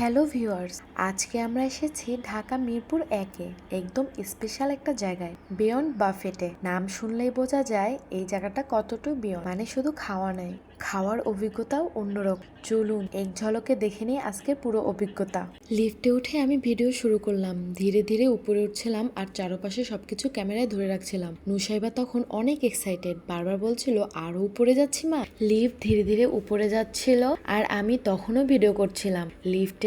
Hello viewers, আজকে আমরা এসেছি ঢাকা মিরপুর একে, একদম স্পেশাল একটা জায়গায় বিয়ন্ড বাফেটে। নাম শুনলেই বোঝা যায় এই জায়গাটা কতটুকু বিয়ন্ড মানে শুধু খাওয়া নাই খাওয়ার অভিজ্ঞতাও অন্যরকম। চলুন, এক ঝলকে দেখে নিই আজকে পুরো অভিজ্ঞতা। লিফটে উঠে আমি ভিডিও শুরু করলাম। ধীরে ধীরে উপরে উঠছিলাম আর চারপাশে সবকিছু ক্যামেরায় ধরে রাখছিলাম। নুসাইবা তখন অনেক এক্সাইটেড বারবার বলছিল, আরও উপরে যাচ্ছি মা? লিফট ধীরে ধীরে উপরে যাচ্ছিল আর আমি তখনও ভিডিও করছিলাম।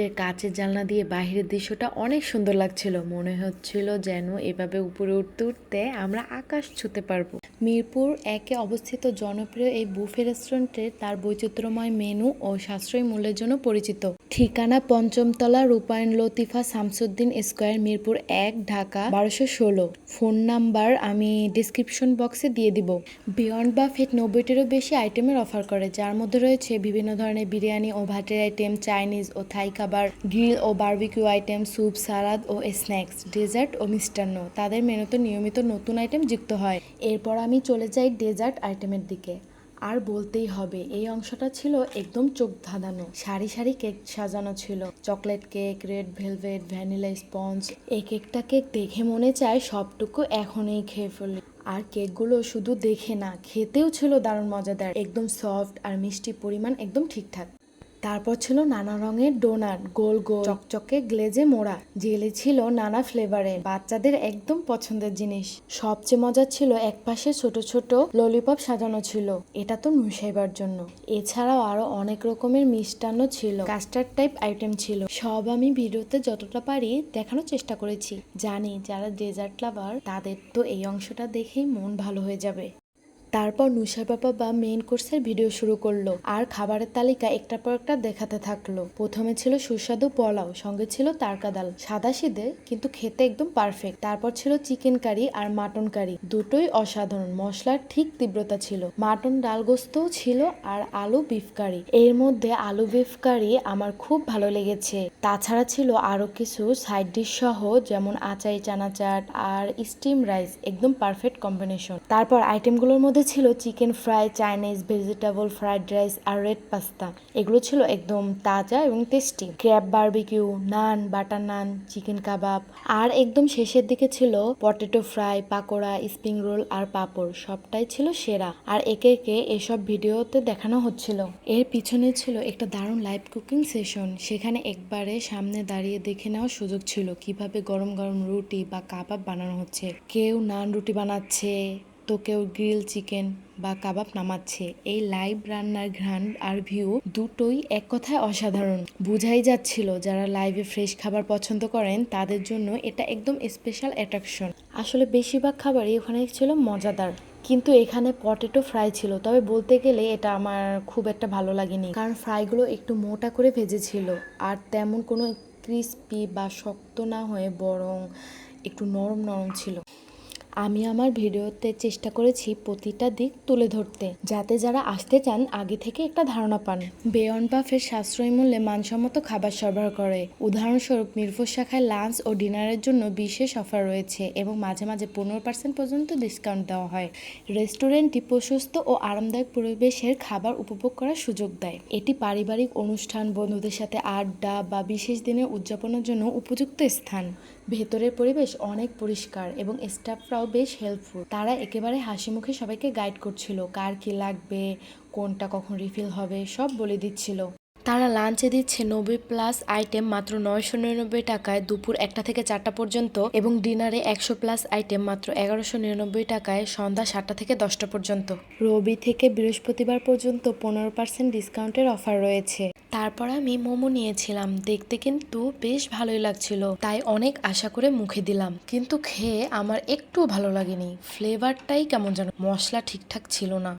লিফটের কাচের জানলা দিয়ে বাহিরের দৃশ্যটা অনেক সুন্দর লাগছিল। মনে হচ্ছিল যেন এভাবে উপরে উঠতে উঠতে আমরা আকাশ ছুতে পারব। মিরপুর একে অবস্থিত জনপ্রিয় এই বুফে রেস্টুরেন্টে তার বৈচিত্র্যময় মেনু ও সাশ্রয়ী মূল্যের জন্য পরিচিত। ঠিকানা পঞ্চমতলা রূপায়ণ লতিফা শামসুদ্দিন স্কোয়ার, মিরপুর এক, ঢাকা বারোশো ষোলো। ফোন নাম্বার আমি ডিসক্রিপশন বক্সে দিয়ে দিব। বিয়ন্ড বা বাফেট নব্বইটিরও বেশি আইটেমের অফার করে, যার মধ্যে রয়েছে বিভিন্ন ধরনের বিরিয়ানি ও ভাতের আইটেম, চাইনিজ ও থাই খাবার গ্রিল ও বার্বিকিউ আইটেম, স্যুপ, সালাদ ও স্ন্যাক্স, ডেজার্ট ও মিষ্টান্ন তাদের মেনুতে নিয়মিত নতুন আইটেম যুক্ত হয়। এরপর আমি চলে যাই ডেজার্ট আইটেমের দিকে। আর বলতেই হবে, এই অংশটা ছিল একদম চোখ ধাঁধানো। সারি সারি কেক সাজানো ছিল। Chocolate cake, red velvet, vanilla sponge এই কেকটা কেক দেখে মনে চায় সবটুকু এখনই খেয়ে ফেলি। আর কেকগুলো শুধু দেখে না, খেতেও ছিল দারুণ মজাদার। একদম সফট আর মিষ্টি পরিমাণ একদম ঠিকঠাক। তারপর ছিল নানা রঙের ডোনাট গোল গোল, চকচকে গ্লেজে মোড়া। জেলি ছিল নানা ফ্লেভারে বাচ্চাদের একদম পছন্দের জিনিস। সবচেয়ে মজার ছিল একপাশে ছোট ছোট ললিপপ সাজানো ছিল। এটা তো নুসাইবার জন্য। এছাড়াও আরও অনেক রকমের মিষ্টান্ন ছিল। কাস্টার্ড টাইপ আইটেম ছিল। সব আমি ভিডিওতে যতটা পারি দেখানোর চেষ্টা করেছি। জানি যারা ডেজার্ট লাভার তাদের তো এই অংশটা দেখেই মন ভালো হয়ে যাবে। তারপর নুসার বাবা বা মেইন কোর্সের ভিডিও শুরু করল। আর খাবারের তালিকা একটার পর একটা দেখাতে থাকল। প্রথমে ছিল সুস্বাদু পোলাও, সঙ্গে ছিল তারকা ডাল সাদা সিদে কিন্তু খেতে একদম পারফেক্ট তারপর ছিল চিকেন কারি আর মাটন কারি দুটোই অসাধারণ, মশলার ঠিক তীব্রতা ছিল। মাটন ডাল গোস্তও ছিল আর আলু বিফ কারি এর মধ্যে আলু বিফ কারি আমার খুব ভালো লেগেছে। তাছাড়া ছিল আরও কিছু সাইড ডিশ সহ, যেমন আচাই চানা চাট আর স্টিম রাইস একদম পারফেক্ট কম্বিনেশন তারপর আইটেমগুলোর মধ্যে ছিল chicken fry, Chinese vegetable, fried rice আর রেড পাস্তা। এগুলো ছিল একদম তাজা এবং tasty. Crab barbecue, naan, butter naan, chicken kebab. আর একদম শেষের দিকে ছিল potato fry, pakora, spring roll আর পাপড়। সবটাই ছিল সেরা। আর একে একে এসব ভিডিওতে দেখানো হচ্ছিল। এর পিছনে ছিল একটা দারুণ লাইভ কুকিং সেশন সেখানে একবারে সামনে দাঁড়িয়ে দেখে নেওয়ার সুযোগ ছিল। কীভাবে গরম গরম রুটি বা কাবাব বানানো হচ্ছে। কেউ নান রুটি বানাচ্ছে। তো কেউ গ্রিল চিকেন বা কাবাব নামাচ্ছে। এই লাইভ রান্নার ঘ্রাণ আর ভিউ দুটোই এক কথায় অসাধারণ। বুঝাই যাচ্ছিল, যারা লাইভে ফ্রেশ খাবার পছন্দ করেন, তাদের জন্য এটা একদম স্পেশাল অ্যাট্রাকশন আসলে বেশিরভাগ খাবারই ওখানে ছিল মজাদার, কিন্তু এখানে পটেটো ফ্রাই ছিল। তবে বলতে গেলে এটা আমার খুব একটা ভালো লাগেনি, কারণ ফ্রাইগুলো একটু মোটা করে ভেজেছিল। আর তেমন কোনো ক্রিস্পি বা শক্ত না হয়ে বরং একটু নরম নরম ছিল। আমি আমার ভিডিওতে চেষ্টা করেছি প্রতিটা দিক তুলে ধরতে, যাতে যারা আসতে চান আগে থেকে একটা ধারণা পান। বেয়ন বাফের সাশ্রয়ী মূল্যে মানসম্মত খাবার সরবরাহ করে। উদাহরণস্বরূপ মিরপুর শাখায় লাঞ্চ ও ডিনারের জন্য বিশেষ অফার রয়েছে এবং মাঝে মাঝে পনেরো পার্সেন্ট পর্যন্ত ডিসকাউন্ট দেওয়া হয়। রেস্টুরেন্টটি প্রশস্ত ও আরামদায়ক পরিবেশের খাবার উপভোগ করার সুযোগ দেয়। এটি পারিবারিক অনুষ্ঠান, বন্ধুদের সাথে আড্ডা বা বিশেষ দিনের উদযাপনের জন্য উপযুক্ত স্থান। ভেতরের পরিবেশ অনেক পরিষ্কার এবং স্টাফরাও বেশ হেল্পফুল তারা একেবারে হাসি মুখে সবাইকে গাইড করছিল, কার কী লাগবে, কোনটা কখন রিফিল হবে, সব বলে দিচ্ছিল। তারা লাঞ্চে দিচ্ছে নব্বই প্লাস আইটেম মাত্র নয়শো নিরানব্বই টাকায় দুপুর একটা থেকে চারটা পর্যন্ত এবং ডিনারে একশো প্লাস আইটেম মাত্র এগারোশো নিরানব্বই টাকায় সন্ধ্যা সাতটা থেকে দশটা পর্যন্ত। রবি থেকে বৃহস্পতিবার পর্যন্ত পনেরো পার্সেন্ট ডিসকাউন্টের অফার রয়েছে। তারপর আমি মোমো নিয়েছিলাম। দেখতে কিন্তু বেশ ভালোই লাগছিল। তাই অনেক আশা করে মুখে দিলাম। কিন্তু খেয়ে আমার একটুও ভালো লাগেনি। ফ্লেভারটাই কেমন যেন মশলা ঠিকঠাক ছিল না।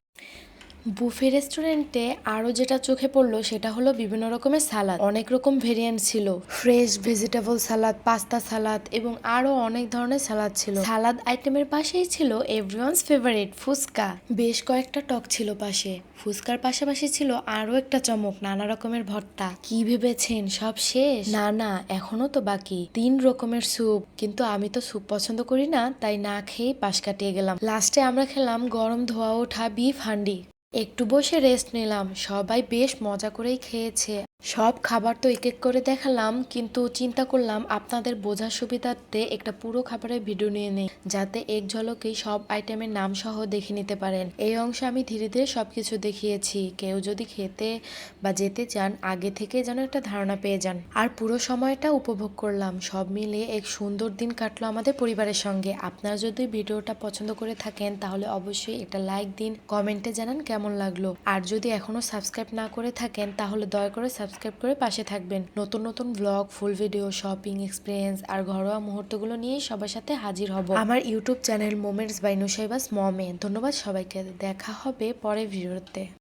বুফে রেস্টুরেন্টে আরও যেটা চোখে পড়ল সেটা হলো বিভিন্ন রকমের সালাদ। অনেক রকম ভেরিয়েন্ট ছিল। Fresh vegetable salad pasta salad এবং আরও অনেক ধরনের সালাদ ছিল। সালাদ আইটেমের পাশেই ছিল এভরিওয়ানস ফেভারিট ফুচকা। বেশ কয়েকটা টক ছিল পাশে। ফুচকার পাশাপাশি ছিল আরও একটা চমক, নানা রকমের ভর্তা। কি ভেবেছেন? সব শেষ? না না, এখনও তো বাকি। তিন রকমের স্যুপ। কিন্তু আমি তো স্যুপ পছন্দ করি না, তাই না খেয়েই পাশ কাটিয়ে গেলাম। লাস্টে আমরা খেলাম গরম ধোয়া ওঠা বিফ হান্ডি। একটু বসে রেস্ট নিলাম। সবাই বেশ মজা করেই খেয়েছে। সব খাবার তো এক এক করে দেখালাম, কিন্তু চিন্তা করলাম আপনাদের বোঝার সুবিধার্থে একটা পুরো খাবারের ভিডিও নিয়ে নেই, যাতে এক ঝলকেই সব আইটেমের নাম সহ দেখে নিতে পারেন। এই অংশে আমি ধীরে ধীরে সবকিছু দেখিয়েছি, কেউ যদি খেতে বা যেতে চান, আগে থেকে যেন একটা ধারণা পেয়ে যান। আর পুরো সময়টা উপভোগ করলাম, সব মিলিয়ে এক সুন্দর দিন কাটলো আমাদের পরিবারের সঙ্গে। আপনারা যদি ভিডিওটা পছন্দ করে থাকেন, তাহলে অবশ্যই একটা লাইক দিন, কমেন্টে জানান কেমন লাগল। আর যদি এখনও সাবস্ক্রাইব না করে থাকেন, তাহলে দয়া করে সাবস্ক্রাইব করে পাশে থাকবেন। নতুন নতুন blog full video shopping experience আর ঘরোয়া মুহূর্তগুলো নিয়ে সবার সাথে হাজির হব। আমার YouTube channel moments by Nusaiba's mom ধন্যবাদ সবাইকে। দেখা হবে পরের ভিডিওতে